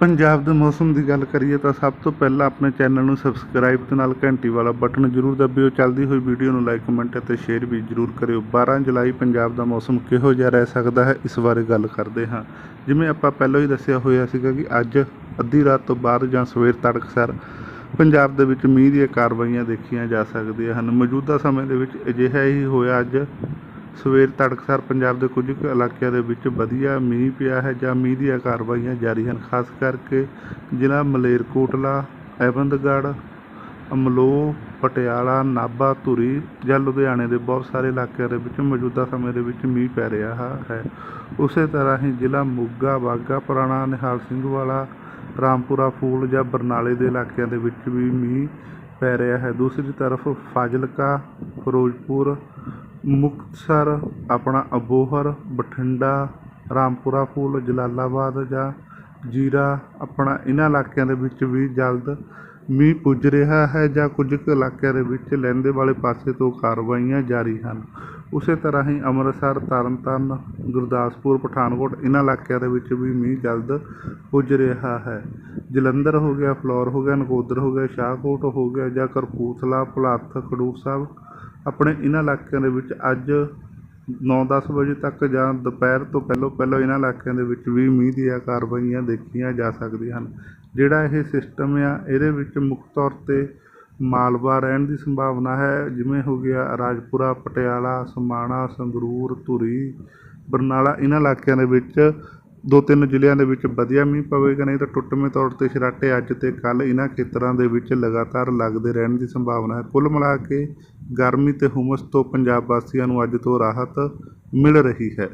ਪੰਜਾਬ ਦੇ ਮੌਸਮ ਦੀ ਗੱਲ ਕਰੀਏ ਤਾਂ ਸਭ ਤੋਂ ਪਹਿਲਾਂ ਆਪਣੇ ਚੈਨਲ ਨੂੰ ਸਬਸਕ੍ਰਾਈਬ ਤੇ ਨਾਲ ਘੰਟੀ ਵਾਲਾ ਬਟਨ ਜ਼ਰੂਰ ਦਬਿਓ। ਚੱਲਦੀ ਹੋਈ ਵੀਡੀਓ ਨੂੰ ਲਾਈਕ ਕਮੈਂਟ ਅਤੇ ਸ਼ੇਅਰ ਵੀ ਜ਼ਰੂਰ ਕਰਿਓ। 12 ਜੁਲਾਈ ਪੰਜਾਬ ਦਾ ਮੌਸਮ ਕਿਹੋ ਜਿਹਾ ਰਹਿ ਸਕਦਾ ਹੈ? ਇਸ ਬਾਰੇ ਗੱਲ ਕਰਦੇ ਹਾਂ। ਜਿਵੇਂ ਆਪਾਂ ਪਹਿਲਾਂ ਹੀ ਦੱਸਿਆ ਹੋਇਆ ਸੀਗਾ ਕਿ ਅੱਜ ਅੱਧੀ ਰਾਤ ਤੋਂ ਬਾਅਦ ਜਾਂ ਸਵੇਰ ਤੜਕਸਾਰ ਪੰਜਾਬ ਦੇ ਵਿੱਚ ਮੀਂਹ ਦੀਆਂ ਕਾਰਵਾਈਆਂ ਦੇਖੀਆਂ ਜਾ ਸਕਦੀਆਂ ਹਨ। ਮੌਜੂਦਾ ਸਮੇਂ ਦੇ ਵਿੱਚ ਅਜਿਹਾ ਹੀ ਹੋਇਆ ਅੱਜ ਸਵੇਰ ਤੜਕਸਾਰ ਪੰਜਾਬ ਦੇ ਕੁਝ ਕੁ ਇਲਾਕਿਆਂ ਦੇ ਵਿੱਚ ਵਧੀਆ ਮੀਂਹ ਪਿਆ ਹੈ, ਜਾਂ ਮੀਂਹ ਦੀਆਂ ਕਾਰਵਾਈਆਂ ਜਾਰੀ ਹਨ। ਖਾਸ ਕਰਕੇ ਜ਼ਿਲ੍ਹਾ ਮਲੇਰਕੋਟਲਾ ਐਬੰਦਗੜ੍ਹ ਅਮਲੋਹ, ਪਟਿਆਲਾ, ਨਾਭਾ, ਧੂਰੀ, ਜਾਂ ਲੁਧਿਆਣੇ ਦੇ ਬਹੁਤ ਸਾਰੇ ਇਲਾਕਿਆਂ ਦੇ ਵਿੱਚ ਮੌਜੂਦਾ ਸਮੇਂ ਦੇ ਵਿੱਚ ਮੀਂਹ ਪੈ ਰਿਹਾ ਹੈ। ਉਸੇ ਤਰ੍ਹਾਂ ਹੀ ਜ਼ਿਲ੍ਹਾ ਮੋਗਾ ਬਾਗਾ ਪੁਰਾਣਾ ਨਿਹਾਲ ਸਿੰਘ ਵਾਲਾ, ਰਾਮਪੁਰਾ ਫੂਲ ਜਾਂ ਬਰਨਾਲੇ ਦੇ ਇਲਾਕਿਆਂ ਦੇ ਵਿੱਚ ਵੀ ਮੀਂਹ ਪੈ ਰਿਹਾ ਹੈ। ਦੂਸਰੀ ਤਰਫ ਫਾਜ਼ਿਲਕਾ, ਫਿਰੋਜ਼ਪੁਰ ਮੁਕਤਸਰ, ਆਪਣਾ ਅਬੋਹਰ, ਬਠਿੰਡਾ, ਰਾਮਪੁਰਾ ਫੂਲ, ਜਲਾਲਾਬਾਦ ਜਾਂ ਜੀਰਾ, ਆਪਣਾ ਇਹਨਾਂ ਇਲਾਕਿਆਂ ਦੇ ਵਿੱਚ ਵੀ ਜਲਦ ਮੀਂਹ ਪੁੱਜ ਰਿਹਾ ਹੈ ਜਾਂ ਕੁਝ ਕੁ ਇਲਾਕਿਆਂ ਦੇ ਵਿੱਚ ਲਹਿੰਦੇ ਵਾਲੇ ਪਾਸੇ ਤੋਂ ਕਾਰਵਾਈਆਂ ਜਾਰੀ ਹਨ। ਉਸੇ ਤਰ੍ਹਾਂ ਹੀ ਅੰਮ੍ਰਿਤਸਰ, ਤਰਨਤਾਰਨ, ਗੁਰਦਾਸਪੁਰ, ਪਠਾਨਕੋਟ ਇਹਨਾਂ ਇਲਾਕਿਆਂ ਦੇ ਵਿੱਚ ਵੀ ਮੀਂਹ ਜਲਦ ਪੁੱਜ ਰਿਹਾ ਹੈ। ਜਲੰਧਰ ਹੋ ਗਿਆ, ਫਲੋਰ ਹੋ ਗਿਆ, ਨਕੋਦਰ ਹੋ ਗਿਆ, ਸ਼ਾਹਕੋਟ ਹੋ ਗਿਆ ਜਾਂ ਕਰਪੂਥਲਾ ਭੁਲੱਥ ਖਡੂਰ ਸਾਹਿਬ, ਆਪਣੇ ਇਹਨਾਂ ਇਲਾਕਿਆਂ ਦੇ ਵਿੱਚ ਅੱਜ 9-10 ਵਜੇ ਤੱਕ ਜਾਂ ਦੁਪਹਿਰ ਤੋਂ ਪਹਿਲਾਂ ਪਹਿਲਾਂ ਇਹਨਾਂ ਇਲਾਕਿਆਂ ਦੇ ਵਿੱਚ ਵੀ ਮੀਂਹ ਦੀਆਂ ਕਾਰਵਾਈਆਂ ਦੇਖੀਆਂ ਜਾ ਸਕਦੀਆਂ ਹਨ। ਜਿਹੜਾ ਇਹ ਸਿਸਟਮ ਆ, ਇਹਦੇ ਵਿੱਚ ਮੁੱਖ ਤੌਰ 'ਤੇ ਮਾਲਵਾ ਰਹਿਣ ਦੀ ਸੰਭਾਵਨਾ ਹੈ, ਜਿਵੇਂ ਹੋ ਗਿਆ ਰਾਜਪੁਰਾ, ਪਟਿਆਲਾ, ਸਮਾਣਾ, ਸੰਗਰੂਰ, ਧੂਰੀ, ਬਰਨਾਲਾ ਇਹਨਾਂ ਇਲਾਕਿਆਂ ਦੇ ਵਿੱਚ ਦੋ ਤਿੰਨ ਜ਼ਿਲ੍ਹਿਆਂ ਦੇ ਵਿੱਚ ਵਧੀਆ ਮੀਂਹ ਪਵੇਗਾ, ਨਹੀਂ ਤਾਂ ਟੁੱਟਵੇਂ ਤੌਰ 'ਤੇ ਛਰਾਟੇ ਅੱਜ ਤੇ ਕੱਲ੍ਹ ਇਹਨਾਂ ਖੇਤਰਾਂ ਦੇ ਵਿੱਚ ਲਗਾਤਾਰ ਲੱਗਦੇ ਰਹਿਣ ਦੀ ਸੰਭਾਵਨਾ ਹੈ। ਕੁੱਲ ਮਿਲਾ ਕੇ ਗਰਮੀ ਤੇ ਹੁਮਸ ਤੋਂ ਪੰਜਾਬ ਵਾਸੀਆਂ ਨੂੰ ਅੱਜ ਤੋਂ ਰਾਹਤ ਮਿਲ ਰਹੀ ਹੈ।